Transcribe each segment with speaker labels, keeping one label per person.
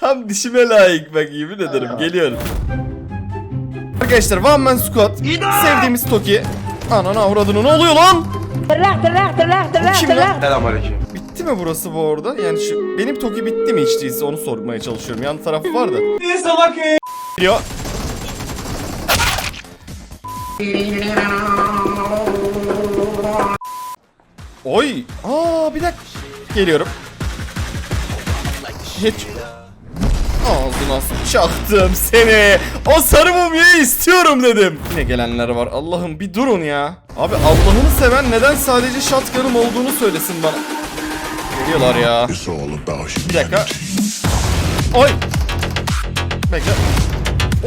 Speaker 1: Tam dişime layık bak yemin ederim geliyorum. Arkadaşlar One Man Squad sevdiğimiz Toki. Anana avradını ne oluyor lan?
Speaker 2: Tırnak tırnak tırnak tırnak
Speaker 1: Kim lan?
Speaker 2: tırnak.
Speaker 3: Selamünaleyküm.
Speaker 1: Bitti mi burası bu arada? Yani şu benim Toki bitti mi hiç değilse onu sormaya çalışıyorum. Yan tarafı var da.
Speaker 3: Ne salak ya?
Speaker 1: Geliyor. Oy! Aa bir dakika. Geliyorum. Hiç Ağzına sıçaktım seni. O sarı mumyayı istiyorum dedim. Yine gelenler var. Allah'ım bir durun ya. Abi Allah'ını seven neden sadece shotgun'ım olduğunu söylesin bana. Geliyorlar ya. Bir dakika. Oy. Bekle.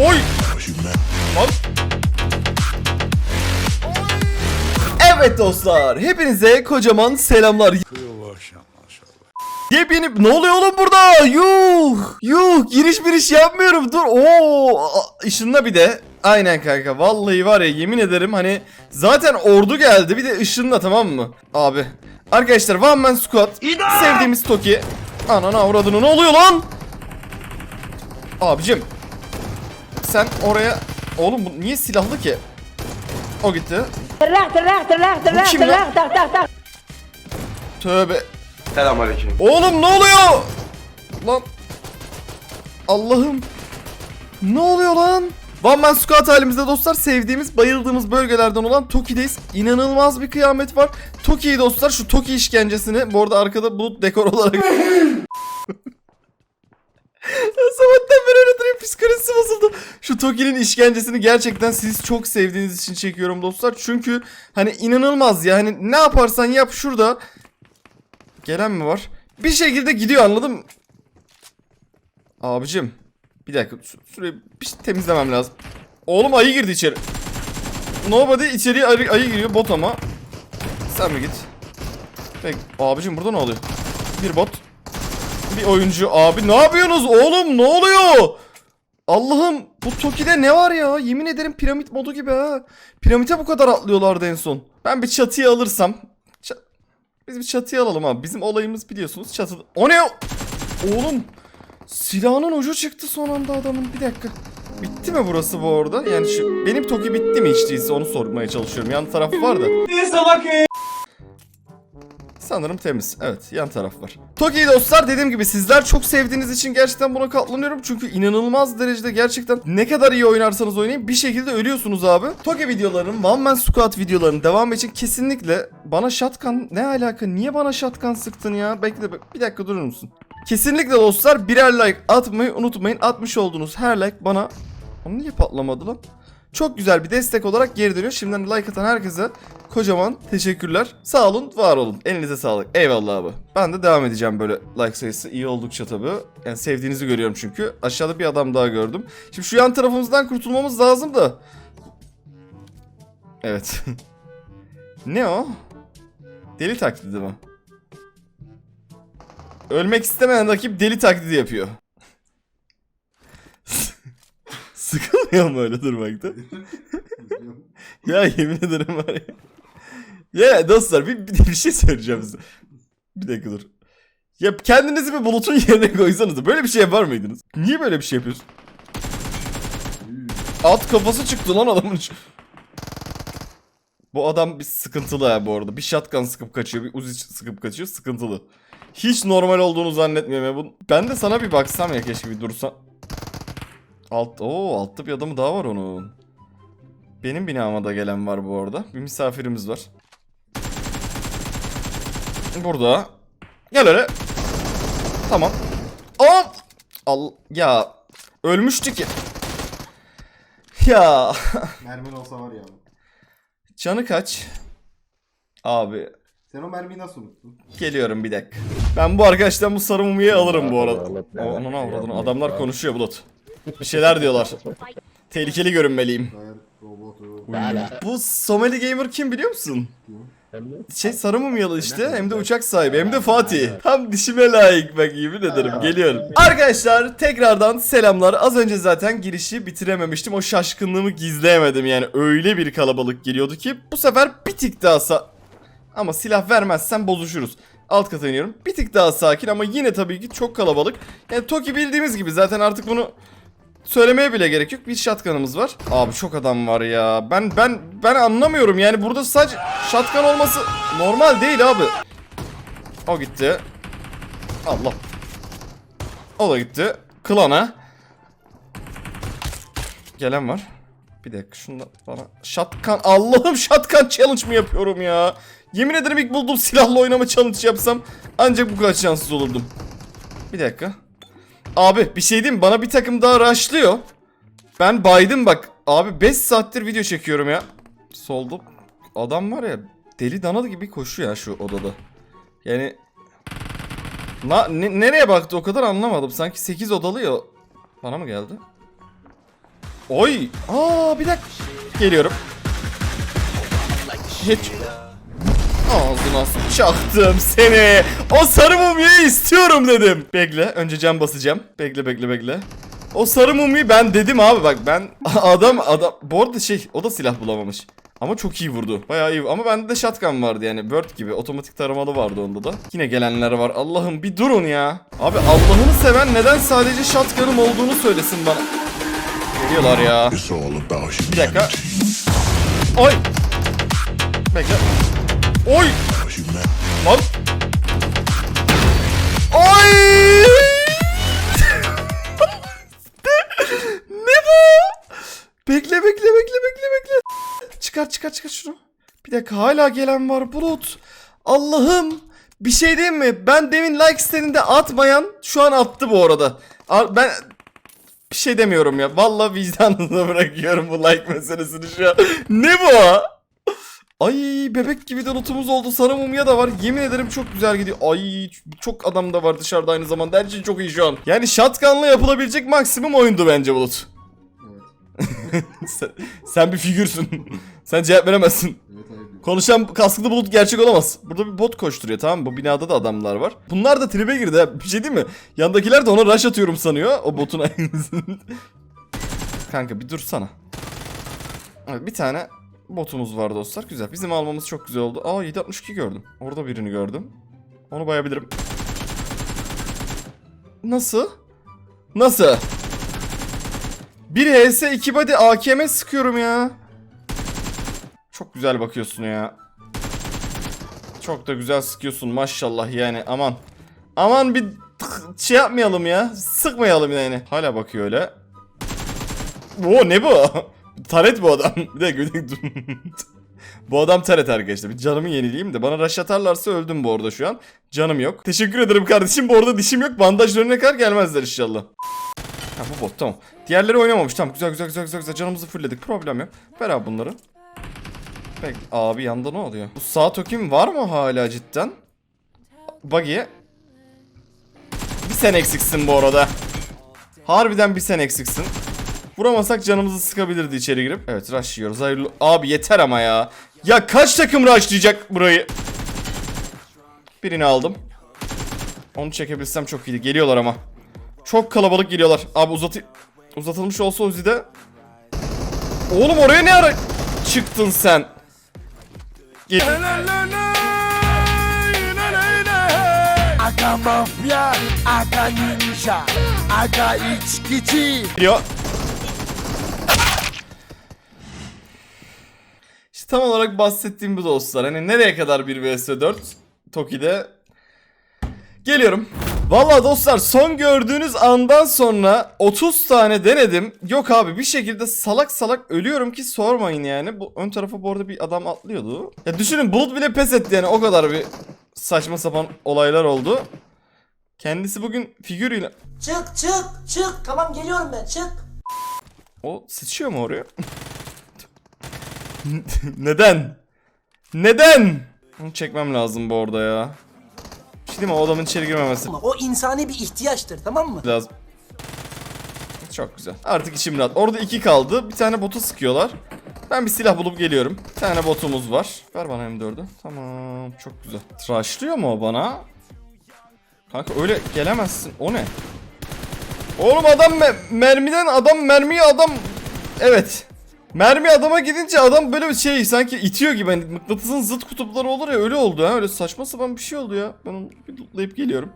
Speaker 1: Oy. Lan. Evet dostlar, hepinize kocaman selamlar. Yepyeni ne oluyor oğlum burada? Yuh! Yuh! Giriş giriş yapmıyorum. Dur. Oo! Işınla bir de. Aynen kanka. Vallahi var ya yemin ederim hani zaten ordu geldi. Bir de ışınla tamam mı? Abi. Arkadaşlar One Man Squad sevdiğimiz Toki. Ananı avradını ne oluyor lan? Abicim. Sen oraya Oğlum bu niye silahlı ki? O gitti.
Speaker 2: Tırnak tırnak tırnak tırnak tırnak tak tak tak.
Speaker 1: Tövbe.
Speaker 3: Selamünaleyküm.
Speaker 1: Oğlum ne oluyor? Lan. Allah'ım. Ne oluyor lan? One Man Squad halimizde dostlar sevdiğimiz, bayıldığımız bölgelerden olan Toki'deyiz. İnanılmaz bir kıyamet var. Toki'yi dostlar şu Toki işkencesini bu arada arkada bulut dekor olarak Sabahtan beri öyle durayım psikolojisi bozuldu. Şu Toki'nin işkencesini gerçekten siz çok sevdiğiniz için çekiyorum dostlar. Çünkü hani inanılmaz ya. Hani ne yaparsan yap şurada. Gelen mi var? Bir şekilde gidiyor anladın mı? Abicim. Bir dakika. Şu- Şurayı bir şey temizlemem lazım. Oğlum ayı girdi içeri. Nobody içeriye ayı, ayı giriyor bot ama. Sen mi git? Peki. Abicim burada ne oluyor? Bir bot. Bir oyuncu. Abi ne yapıyorsunuz oğlum? Ne oluyor? Allah'ım bu Toki'de ne var ya? Yemin ederim piramit modu gibi ha. Piramite bu kadar atlıyorlardı en son. Ben bir çatıyı alırsam. Biz bir çatıya alalım abi. Bizim olayımız biliyorsunuz çatı. O ne? Oğlum silahının ucu çıktı son anda adamın. Bir dakika. Bitti mi burası bu arada? Yani şu benim Toki bitti mi hiç değilse onu sormaya çalışıyorum. Yan tarafı var da.
Speaker 3: Ya?
Speaker 1: Sanırım temiz. Evet yan taraf var. Toki'yi dostlar dediğim gibi sizler çok sevdiğiniz için gerçekten buna katlanıyorum. Çünkü inanılmaz derecede gerçekten ne kadar iyi oynarsanız oynayın bir şekilde ölüyorsunuz abi. Toki videolarının One Man Squad videolarının devamı için kesinlikle bana shotgun ne alaka niye bana shotgun sıktın ya? Bekle be- bir dakika durur musun? Kesinlikle dostlar birer like atmayı unutmayın. Atmış olduğunuz her like bana... Onu niye patlamadı lan? Çok güzel bir destek olarak geri dönüyor. Şimdiden like atan herkese kocaman teşekkürler. Sağ olun, var olun. Elinize sağlık. Eyvallah abi. Ben de devam edeceğim böyle like sayısı iyi oldukça tabii. Yani sevdiğinizi görüyorum çünkü. Aşağıda bir adam daha gördüm. Şimdi şu yan tarafımızdan kurtulmamız lazım da. Evet. ne o? Deli taklidi mi? Ölmek istemeyen rakip deli taklidi yapıyor. Sıkılmıyor mu öyle durmakta? ya yemin ederim var ya. Ya dostlar bir, bir, bir şey söyleyeceğim size. Bir dakika dur. Ya kendinizi bir bulutun yerine koysanız böyle bir şey yapar mıydınız? Niye böyle bir şey yapıyorsun? At kafası çıktı lan adamın. Bu adam bir sıkıntılı ya bu arada. Bir shotgun sıkıp kaçıyor, bir uzi sıkıp kaçıyor. Sıkıntılı. Hiç normal olduğunu zannetmiyorum ya. Ben de sana bir baksam ya keşke bir dursan. Alt, oo altta bir adamı daha var onun. Benim binama da gelen var bu arada. Bir misafirimiz var. Burada. Gel öyle. Tamam. Hop. Al ya ölmüştü ki. Ya
Speaker 4: Mermin olsa var ya.
Speaker 1: canı kaç? Abi
Speaker 4: Sen o mermiyi nasıl unuttun?
Speaker 1: geliyorum bir dakika. Ben bu arkadaştan bu sarı mumyayı alırım bu arada. Onun avradını adamlar konuşuyor Bulut. Bir şeyler diyorlar. Tehlikeli görünmeliyim. Bu Somali Gamer kim biliyor musun? Şey sarı mumyalı işte hem de uçak sahibi hem de Fatih. Tam dişime layık bak yemin ederim geliyorum. Arkadaşlar tekrardan selamlar. Az önce zaten girişi bitirememiştim. O şaşkınlığımı gizleyemedim yani öyle bir kalabalık geliyordu ki bu sefer bir tık daha sa... Ama silah vermezsen bozuşuruz. Alt kata iniyorum. Bir tık daha sakin ama yine tabii ki çok kalabalık. Yani Toki bildiğimiz gibi zaten artık bunu söylemeye bile gerek yok. Bir shotgun'ımız var. Abi çok adam var ya. Ben ben ben anlamıyorum. Yani burada sadece shotgun olması normal değil abi. O gitti. Allah. O da gitti. Klana. Gelen var. Bir dakika şunu bana. Shotgun. Allah'ım shotgun challenge mı yapıyorum ya? Yemin ederim ilk bulduğum silahla oynama challenge yapsam ancak bu kadar şanssız olurdum. Bir dakika. Abi bir şey diyeyim bana bir takım daha rushlıyor. Ben baydım bak. Abi 5 saattir video çekiyorum ya. Solda adam var ya deli danalı gibi koşuyor ya şu odada. Yani Na, ne- nereye baktı o kadar anlamadım. Sanki 8 odalı ya. Bana mı geldi? Oy! Aa bir dakika. Geliyorum. Hiç. Ağzına çaktım seni. O sarı mumyayı istiyorum dedim. Bekle. Önce cam basacağım. Bekle bekle bekle. O sarı mumyayı ben dedim abi bak ben adam adam bu arada şey o da silah bulamamış. Ama çok iyi vurdu. Bayağı iyi. Ama bende de shotgun vardı yani. Bird gibi. Otomatik taramalı vardı onda da. Yine gelenler var. Allah'ım bir durun ya. Abi Allah'ını seven neden sadece shotgun'ım olduğunu söylesin bana. Geliyorlar ya. Bir dakika. Oy. Bekle. Oy. Lan. Oy. ne bu? Bekle bekle bekle bekle bekle. Çıkar çıkar çıkar şunu. Bir dakika hala gelen var Bulut. Allah'ım. Bir şey diyeyim mi? Ben demin like istediğinde atmayan şu an attı bu arada. Ar- Ben bir şey demiyorum ya. Vallahi vicdanınıza bırakıyorum bu like meselesini şu an. ne bu? Ay bebek gibi de lootumuz oldu. Sarı mumya da var. Yemin ederim çok güzel gidiyor. Ay çok adam da var dışarıda aynı zamanda. Her şey çok iyi şu an. Yani shotgun'la yapılabilecek maksimum oyundu bence Bulut.
Speaker 4: Evet.
Speaker 1: sen, sen bir figürsün. sen cevap veremezsin.
Speaker 4: Evet.
Speaker 1: Konuşan kasklı bulut gerçek olamaz. Burada bir bot koşturuyor tamam mı? Bu binada da adamlar var. Bunlar da tribe girdi ha. Bir şey değil mi? Yandakiler de ona rush atıyorum sanıyor. O botun aynısını. Kanka bir dursana. Evet, bir tane botumuz var dostlar. Güzel. Bizim almamız çok güzel oldu. Aa 762 gördüm. Orada birini gördüm. Onu bayabilirim. Nasıl? Nasıl? Bir HS 2 body AKM sıkıyorum ya. Çok güzel bakıyorsun ya. Çok da güzel sıkıyorsun maşallah yani aman. Aman bir şey yapmayalım ya. Sıkmayalım yani. Hala bakıyor öyle. Oo ne bu? Taret bu adam. Bir dakika bu adam taret arkadaşlar. Bir canımı yenileyim de. Bana rush atarlarsa öldüm bu arada şu an. Canım yok. Teşekkür ederim kardeşim. Bu arada dişim yok. Bandaj dönene kadar gelmezler inşallah. Ha bu bot tamam. Diğerleri oynamamış. Tamam güzel güzel güzel güzel. güzel. Canımızı fullledik. Problem yok. Ver abi bunları. Bek abi yanda ne oluyor? Bu sağ tokim var mı hala cidden? Buggy'e. Bir sen eksiksin bu arada. Harbiden bir sen eksiksin. Vuramasak canımızı sıkabilirdi içeri girip. Evet rush yiyoruz. Hayırlı. Abi yeter ama ya. Ya kaç takım rushlayacak burayı? Birini aldım. Onu çekebilsem çok iyiydi. Geliyorlar ama. Çok kalabalık geliyorlar. Abi uzatı uzatılmış olsa Uzi'de. Oğlum oraya ne ara çıktın sen? Gel.
Speaker 5: Aga mafya, aga ninja, aga içkici.
Speaker 1: Geliyor. İşte tam olarak bahsettiğim bu dostlar. Hani nereye kadar bir vs 4 Toki'de Geliyorum. Vallahi dostlar son gördüğünüz andan sonra 30 tane denedim. Yok abi bir şekilde salak salak ölüyorum ki sormayın yani. Bu ön tarafa bu arada bir adam atlıyordu. Ya düşünün Bulut bile pes etti yani o kadar bir saçma sapan olaylar oldu. Kendisi bugün figürüyle...
Speaker 6: Çık çık çık. Tamam geliyorum ben çık.
Speaker 1: O sıçıyor mu oraya? Neden? Neden? Bunu çekmem lazım bu arada ya. Bir şey diyeyim mi? O adamın içeri girmemesi
Speaker 6: O insani bir ihtiyaçtır tamam mı?
Speaker 1: lazım. Çok güzel. Artık içim rahat. Orada iki kaldı. Bir tane botu sıkıyorlar. Ben bir silah bulup geliyorum. Bir tane botumuz var. Ver bana M4'ü. Tamam. Çok güzel. Tıraşlıyor mu o bana? Kanka öyle gelemezsin. O ne? Oğlum adam me- mermiden adam mermiye adam... Evet. Mermi adama gidince adam böyle bir şey sanki itiyor gibi. Hani mıknatısın zıt kutupları olur ya öyle oldu ha. Öyle saçma sapan bir şey oldu ya. Ben onu bir lootlayıp geliyorum.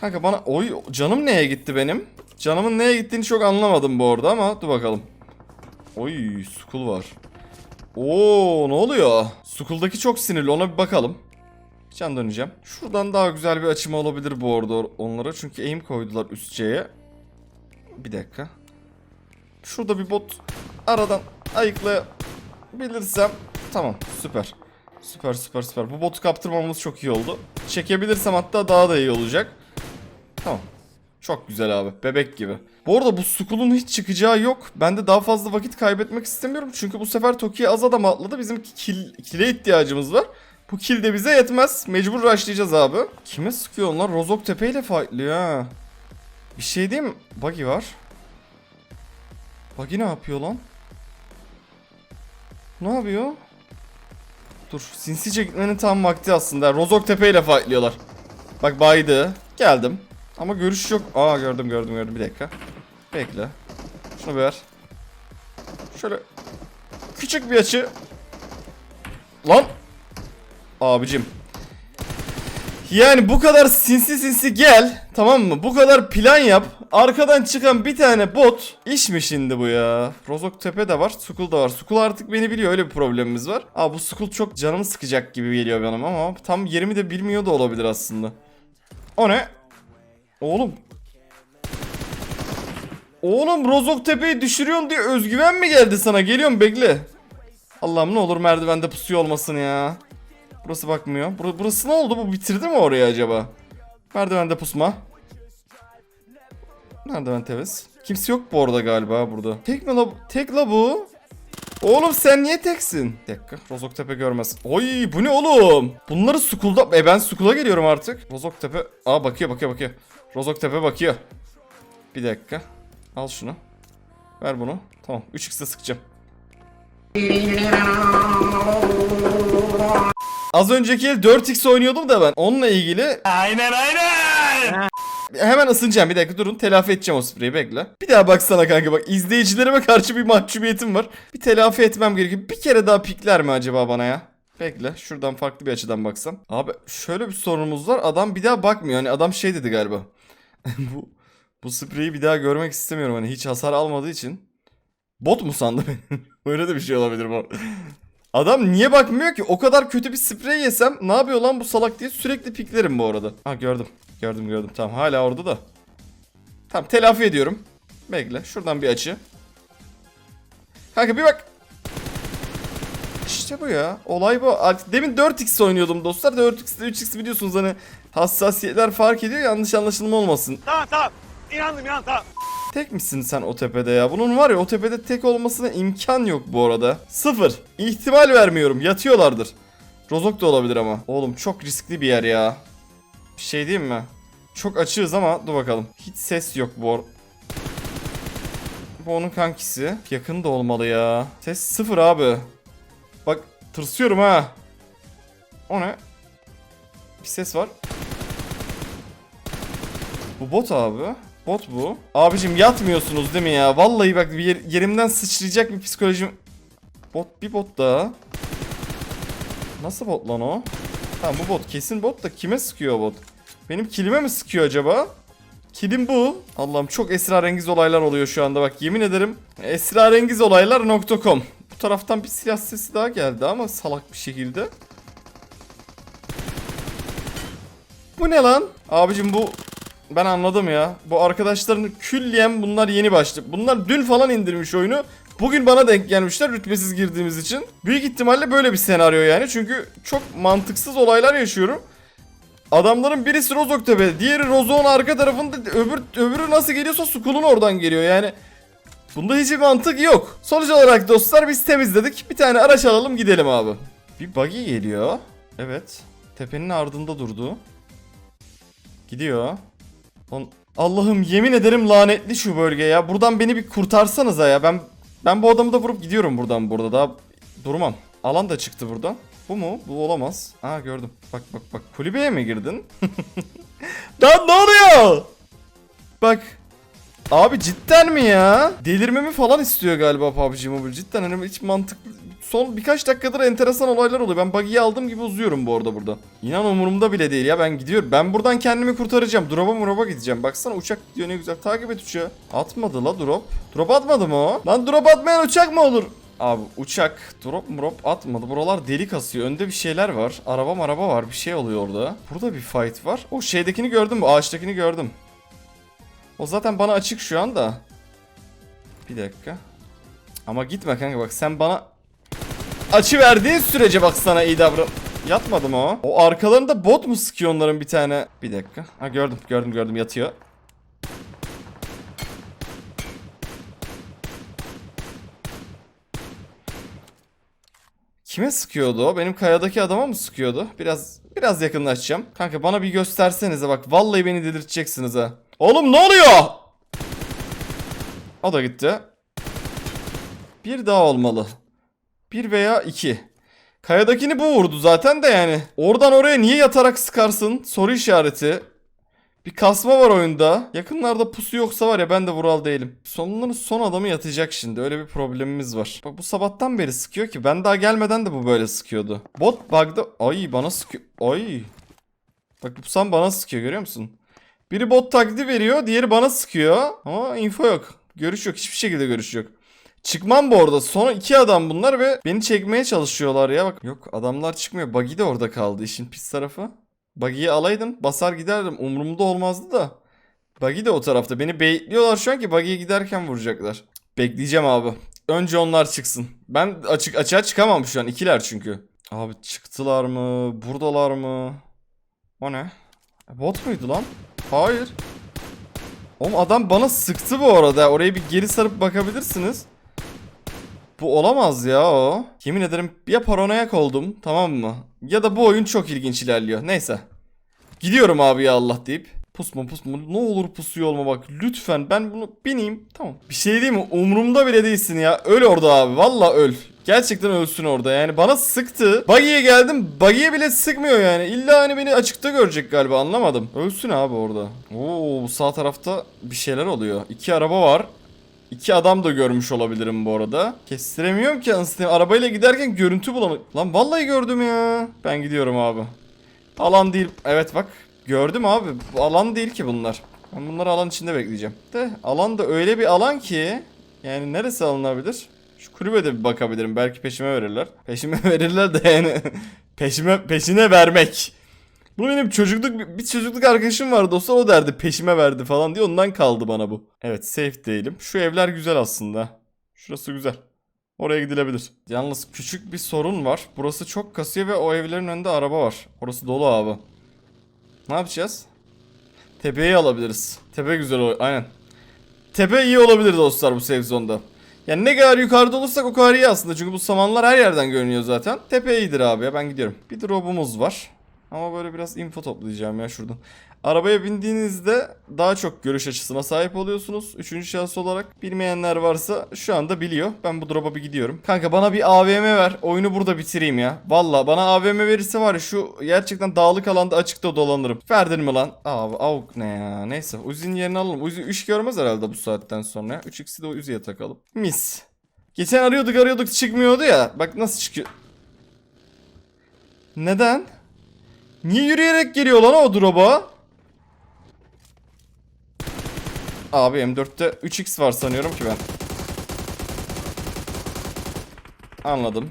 Speaker 1: Kanka bana oy canım neye gitti benim? Canımın neye gittiğini çok anlamadım bu arada ama dur bakalım. Oy Skull var. Oo ne oluyor? Skull'daki çok sinirli ona bir bakalım. Can döneceğim. Şuradan daha güzel bir açım olabilir bu arada onlara. Çünkü aim koydular üst C'ye. Bir dakika. Şurada bir bot aradan ayıklayabilirsem. Tamam süper. Süper süper süper. Bu botu kaptırmamız çok iyi oldu. Çekebilirsem hatta daha da iyi olacak. Tamam. Çok güzel abi. Bebek gibi. Bu arada bu Skull'un hiç çıkacağı yok. Ben de daha fazla vakit kaybetmek istemiyorum. Çünkü bu sefer Toki'ye az adam atladı. Bizim kill, kill'e ihtiyacımız var. Bu kill de bize yetmez. Mecbur rushlayacağız abi. Kime sıkıyor onlar? Rozok Tepe ile fightlıyor ha. Bir şey diyeyim mi? Buggy var. Buggy ne yapıyor lan? Ne yapıyor? Dur sinsice gitmenin tam vakti aslında. Rozok Tepe ile fightlıyorlar. Bak baydı. Geldim. Ama görüş yok. Aa gördüm gördüm gördüm. Bir dakika. Bekle. Şunu ver. Şöyle küçük bir açı. Lan. Abicim. Yani bu kadar sinsi sinsi gel. Tamam mı? Bu kadar plan yap. Arkadan çıkan bir tane bot. İş mi şimdi bu ya? Rozok Tepe de var. Sukul da var. Sukul artık beni biliyor. Öyle bir problemimiz var. Aa bu Sukul çok canımı sıkacak gibi geliyor benim ama tam yerimi de bilmiyor da olabilir aslında. O ne? Oğlum. Oğlum Rozok Tepe'yi düşürüyorsun diye özgüven mi geldi sana? Geliyorum bekle. Allah'ım ne olur merdivende pusuyor olmasın ya. Burası bakmıyor. Bur- burası ne oldu? Bu bitirdi mi orayı acaba? Merdivende pusma. Merdiven temiz. Kimse yok bu arada galiba burada. Tek mi la, tek la bu? Oğlum sen niye teksin? Bir dakika. Rozoktepe görmez. Oy bu ne oğlum? Bunları Skull'da... E ben Skull'a geliyorum artık. Rozoktepe... Aa bakıyor bakıyor bakıyor. Rozoktepe bakıyor. Bir dakika. Al şunu. Ver bunu. Tamam. 3x'de sıkacağım. Az önceki el 4x oynuyordum da ben. Onunla ilgili... Aynen aynen. Hemen ısınacağım bir dakika durun telafi edeceğim o spreyi bekle. Bir daha baksana kanka bak izleyicilerime karşı bir mahcubiyetim var. Bir telafi etmem gerekiyor. Bir kere daha pikler mi acaba bana ya? Bekle şuradan farklı bir açıdan baksam. Abi şöyle bir sorunumuz var adam bir daha bakmıyor. Hani adam şey dedi galiba. bu bu spreyi bir daha görmek istemiyorum hani hiç hasar almadığı için. Bot mu sandı beni? Öyle de bir şey olabilir bu. Adam niye bakmıyor ki? O kadar kötü bir sprey yesem ne yapıyor lan bu salak diye sürekli piklerim bu arada. Ha gördüm. Gördüm gördüm. Tamam hala orada da. Tamam telafi ediyorum. Bekle. Şuradan bir açı. Kanka bir bak. İşte bu ya. Olay bu. Demin 4x oynuyordum dostlar. 4x 3x biliyorsunuz hani hassasiyetler fark ediyor. Yanlış anlaşılma olmasın.
Speaker 5: Tamam tamam. İnandım inan tamam.
Speaker 1: Tek misin sen o tepede ya? Bunun var ya o tepede tek olmasına imkan yok bu arada. Sıfır. İhtimal vermiyorum. Yatıyorlardır. Rozok da olabilir ama. Oğlum çok riskli bir yer ya. Bir şey diyeyim mi? Çok açığız ama dur bakalım. Hiç ses yok bu ar- Bu onun kankisi. Yakın da olmalı ya. Ses sıfır abi. Bak tırsıyorum ha. O ne? Bir ses var. Bu bot abi. Bot bu. Abicim yatmıyorsunuz değil mi ya? Vallahi bak bir yer- yerimden sıçrayacak bir psikolojim. Bot bir bot daha. Nasıl bot lan o? Tamam bu bot kesin bot da kime sıkıyor bot? Benim kilime mi sıkıyor acaba? Kilim bu. Allah'ım çok esrarengiz olaylar oluyor şu anda bak yemin ederim. Esrarengizolaylar.com Bu taraftan bir silah sesi daha geldi ama salak bir şekilde. Bu ne lan? Abicim bu ben anladım ya. Bu arkadaşların külliyen bunlar yeni başlı. Bunlar dün falan indirmiş oyunu. Bugün bana denk gelmişler rütbesiz girdiğimiz için. Büyük ihtimalle böyle bir senaryo yani. Çünkü çok mantıksız olaylar yaşıyorum. Adamların birisi Rozoktepe, diğeri Rozok'un arka tarafında, öbür öbürü nasıl geliyorsa Skull'un oradan geliyor yani. Bunda hiçbir mantık yok. Sonuç olarak dostlar biz temizledik. Bir tane araç alalım gidelim abi. Bir buggy geliyor. Evet. Tepenin ardında durdu. Gidiyor. Allah'ım yemin ederim lanetli şu bölge ya. Buradan beni bir kurtarsanıza ya. Ben ben bu adamı da vurup gidiyorum buradan burada. Daha durmam. Alan da çıktı buradan. Bu mu? Bu olamaz. Aa gördüm. Bak bak bak. Kulübeye mi girdin? Lan ne oluyor? Bak. Abi cidden mi ya? Delirmemi falan istiyor galiba PUBG Mobile. Cidden hani hiç mantıklı. Son birkaç dakikadır enteresan olaylar oluyor. Ben buggy'yi aldığım gibi uzuyorum bu arada burada. İnan umurumda bile değil ya ben gidiyorum. Ben buradan kendimi kurtaracağım. Drop'a muraba gideceğim. Baksana uçak gidiyor ne güzel. Takip et uçağı. Atmadı la drop. Drop atmadı mı o? Lan drop atmayan uçak mı olur? Abi uçak drop drop atmadı. Buralar deli kasıyor. Önde bir şeyler var. Araba araba var. Bir şey oluyor orada. Burada bir fight var. O şeydekini gördüm. Ağaçtakini gördüm. O zaten bana açık şu anda. Bir dakika. Ama gitme kanka bak sen bana açı verdiğin sürece bak sana iyi davran. Yatmadı mı o? O arkalarında bot mu sıkıyor onların bir tane? Bir dakika. Ha gördüm gördüm gördüm yatıyor. Kime sıkıyordu o? Benim kayadaki adama mı sıkıyordu? Biraz biraz yakınlaşacağım. Kanka bana bir göstersenize bak. Vallahi beni delirteceksiniz ha. Oğlum ne oluyor? O da gitti. Bir daha olmalı. Bir veya iki. Kayadakini bu vurdu zaten de yani. Oradan oraya niye yatarak sıkarsın? Soru işareti. Bir kasma var oyunda. Yakınlarda pusu yoksa var ya ben de Vural değilim. Sonların son adamı yatacak şimdi. Öyle bir problemimiz var. Bak bu sabahtan beri sıkıyor ki. Ben daha gelmeden de bu böyle sıkıyordu. Bot bug'da... Ay bana sıkıyor. Ay. Bak bu sam bana sıkıyor görüyor musun? Biri bot taklidi veriyor. Diğeri bana sıkıyor. Ama info yok. Görüş yok. Hiçbir şekilde görüş yok. Çıkmam bu arada. Sonra iki adam bunlar ve beni çekmeye çalışıyorlar ya. Bak yok adamlar çıkmıyor. Buggy de orada kaldı işin pis tarafı. Buggy'yi alaydım basar giderdim. Umurumda olmazdı da. Buggy de o tarafta. Beni baitliyorlar şu an ki buggy'ye giderken vuracaklar. Bekleyeceğim abi. Önce onlar çıksın. Ben açık açığa çıkamam şu an. ikiler çünkü. Abi çıktılar mı? Buradalar mı? O ne? Bot muydu lan? Hayır. Oğlum adam bana sıktı bu arada. Oraya bir geri sarıp bakabilirsiniz. Bu olamaz ya o. Yemin ederim ya paranoyak oldum tamam mı? Ya da bu oyun çok ilginç ilerliyor. Neyse. Gidiyorum abi ya Allah deyip. Pusma pusma ne olur pusuyor olma bak lütfen ben bunu bineyim tamam. Bir şey değil mi umurumda bile değilsin ya öl orada abi valla öl. Gerçekten ölsün orada yani bana sıktı. Buggy'ye geldim buggy'ye bile sıkmıyor yani. İlla hani beni açıkta görecek galiba anlamadım. Ölsün abi orada. Oo sağ tarafta bir şeyler oluyor. İki araba var. İki adam da görmüş olabilirim bu arada. Kestiremiyorum ki anasını. Arabayla giderken görüntü bulamıyorum. Lan vallahi gördüm ya. Ben gidiyorum abi. Alan değil. Evet bak. Gördüm abi. Alan değil ki bunlar. Ben bunları alan içinde bekleyeceğim. De alan da öyle bir alan ki. Yani neresi alınabilir? Şu kulübede bir bakabilirim. Belki peşime verirler. Peşime verirler de yani. peşime peşine vermek. Bu benim çocukluk bir çocukluk arkadaşım vardı dostlar o derdi peşime verdi falan diye ondan kaldı bana bu. Evet safe değilim. Şu evler güzel aslında. Şurası güzel. Oraya gidilebilir. Yalnız küçük bir sorun var. Burası çok kasıyor ve o evlerin önünde araba var. Orası dolu abi. Ne yapacağız? Tepeyi alabiliriz. Tepe güzel o. Aynen. Tepe iyi olabilir dostlar bu safe zone'da. Yani ne kadar yukarıda olursak o kadar iyi aslında. Çünkü bu samanlar her yerden görünüyor zaten. Tepe iyidir abi ya ben gidiyorum. Bir drop'umuz var. Ama böyle biraz info toplayacağım ya şuradan. Arabaya bindiğinizde daha çok görüş açısına sahip oluyorsunuz. Üçüncü şahıs olarak bilmeyenler varsa şu anda biliyor. Ben bu drop'a bir gidiyorum. Kanka bana bir AVM ver. Oyunu burada bitireyim ya. Valla bana AVM verirse var ya şu gerçekten dağlık alanda açıkta dolanırım. Verdin mi lan? Abi avuk ne ya. Neyse Uzi'nin yerini alalım. Uzi 3 görmez herhalde bu saatten sonra ya. 3x'i de Uzi'ye takalım. Mis. Geçen arıyorduk arıyorduk çıkmıyordu ya. Bak nasıl çıkıyor. Neden? Niye yürüyerek geliyor lan o drop'a? Abi M4'te 3x var sanıyorum ki ben. Anladım.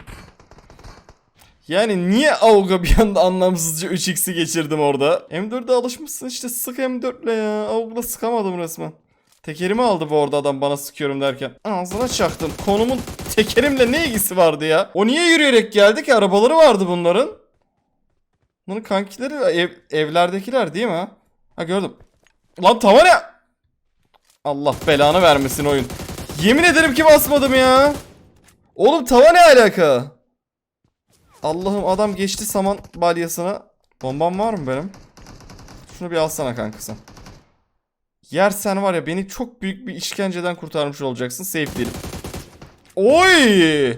Speaker 1: Yani niye AUG'a bir anda anlamsızca 3x'i geçirdim orada? M4'e alışmışsın işte sık M4'le ya. AUG'la sıkamadım resmen. Tekerimi aldı bu arada adam bana sıkıyorum derken. Ağzına çaktım. Konumun tekerimle ne ilgisi vardı ya? O niye yürüyerek geldi ki? Arabaları vardı bunların. Bunların kankileri ev, evlerdekiler değil mi? Ha gördüm. Lan tava ne? Allah belanı vermesin oyun. Yemin ederim ki basmadım ya. Oğlum tava ne alaka? Allah'ım adam geçti saman balyasına. Bombam var mı benim? Şunu bir alsana kanka sen. Yersen var ya beni çok büyük bir işkenceden kurtarmış olacaksın. Safe değilim. Oy!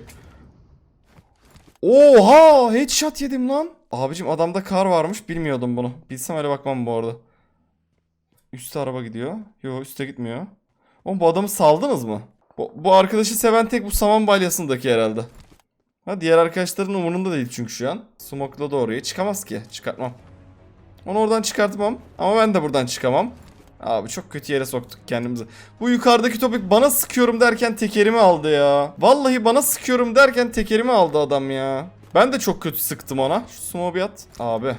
Speaker 1: Oha! Headshot yedim lan. Abicim adamda kar varmış bilmiyordum bunu. Bilsem öyle bakmam bu arada. Üste araba gidiyor. Yo üste gitmiyor. Oğlum bu adamı saldınız mı? Bu, bu arkadaşı seven tek bu saman balyasındaki herhalde. Ha diğer arkadaşların umurunda değil çünkü şu an. Smoke'la da oraya çıkamaz ki. Çıkartmam. Onu oradan çıkartmam. Ama ben de buradan çıkamam. Abi çok kötü yere soktuk kendimizi. Bu yukarıdaki topik bana sıkıyorum derken tekerimi aldı ya. Vallahi bana sıkıyorum derken tekerimi aldı adam ya. Ben de çok kötü sıktım ona. Şu smoke at. Abi.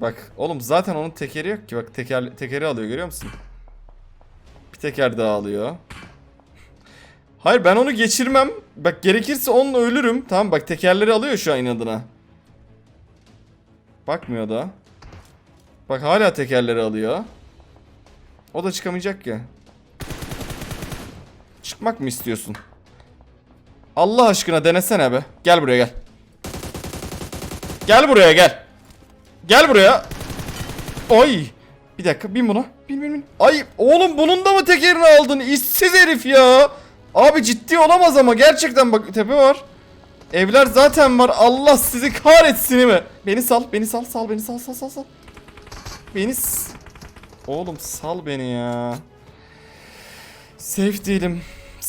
Speaker 1: Bak oğlum zaten onun tekeri yok ki. Bak teker, tekeri alıyor görüyor musun? Bir teker daha alıyor. Hayır ben onu geçirmem. Bak gerekirse onunla ölürüm. Tamam bak tekerleri alıyor şu an inadına. Bakmıyor da. Bak hala tekerleri alıyor. O da çıkamayacak ya. Çıkmak mı istiyorsun? Allah aşkına denesene be. Gel buraya gel. Gel buraya gel. Gel buraya. Ay. Bir dakika bin buna. Bin bin bin. Ay oğlum bunun da mı tekerini aldın? İşsiz herif ya. Abi ciddi olamaz ama gerçekten bak tepe var. Evler zaten var. Allah sizi kahretsin mi? Beni sal, beni sal, sal beni sal, sal, sal, sal. Beni Oğlum sal beni ya. Safe değilim.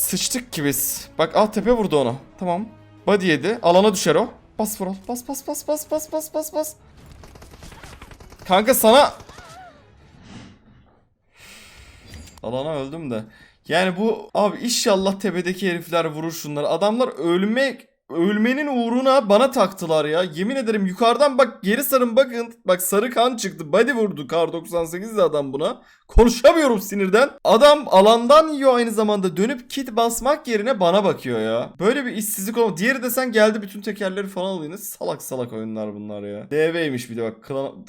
Speaker 1: Sıçtık ki biz. Bak alt tepe vurdu onu. Tamam. Body yedi. Alana düşer o. Bas Vural. Bas bas bas bas bas bas bas bas. Kanka sana Alana öldüm de. Yani bu abi inşallah tepedeki herifler vurur şunları. Adamlar ölmek ölmenin uğruna bana taktılar ya. Yemin ederim yukarıdan bak geri sarın bakın. Bak sarı kan çıktı. Body vurdu kar 98 de adam buna. Konuşamıyorum sinirden. Adam alandan yiyor aynı zamanda. Dönüp kit basmak yerine bana bakıyor ya. Böyle bir işsizlik olma. Diğeri de sen geldi bütün tekerleri falan alıyor. Salak salak oyunlar bunlar ya. DV'ymiş bir de bak. Klan...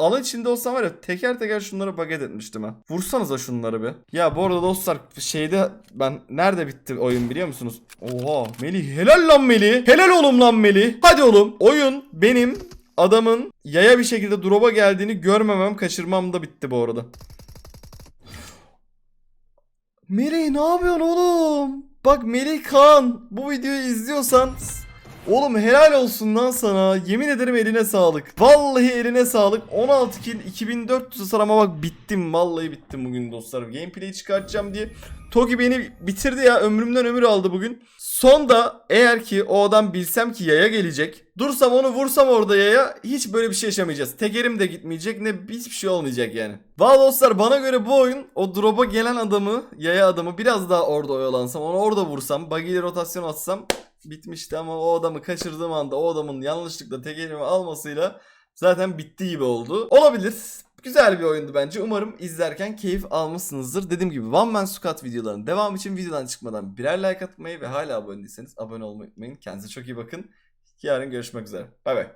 Speaker 1: Alan içinde olsam var ya teker teker şunları paket etmiştim ha. Vursanıza şunları bir. Ya bu arada dostlar şeyde ben nerede bitti oyun biliyor musunuz? Oha Melih helal lan Melih. Helal oğlum lan Melih. Hadi oğlum oyun benim adamın yaya bir şekilde drop'a geldiğini görmemem kaçırmam da bitti bu arada. Melih ne yapıyorsun oğlum? Bak Melih Kaan bu videoyu izliyorsan Oğlum helal olsun lan sana. Yemin ederim eline sağlık. Vallahi eline sağlık. 16 kill 2400 hasar ama bak bittim. Vallahi bittim bugün dostlar. Gameplay çıkartacağım diye. Togi beni bitirdi ya. Ömrümden ömür aldı bugün. Son da eğer ki o adam bilsem ki yaya gelecek. Dursam onu vursam orada yaya hiç böyle bir şey yaşamayacağız. Tekerim de gitmeyecek ne hiçbir şey olmayacak yani. Valla dostlar bana göre bu oyun o drop'a gelen adamı yaya adamı biraz daha orada oyalansam onu orada vursam buggy rotasyon atsam bitmişti ama o adamı kaçırdığım anda o adamın yanlışlıkla tekerimi almasıyla zaten bitti gibi oldu. Olabilir. Güzel bir oyundu bence. Umarım izlerken keyif almışsınızdır. Dediğim gibi One Man Squad videolarının devam için videodan çıkmadan birer like atmayı ve hala abone değilseniz abone olmayı unutmayın. Kendinize çok iyi bakın. Yarın görüşmek üzere. Bay bay.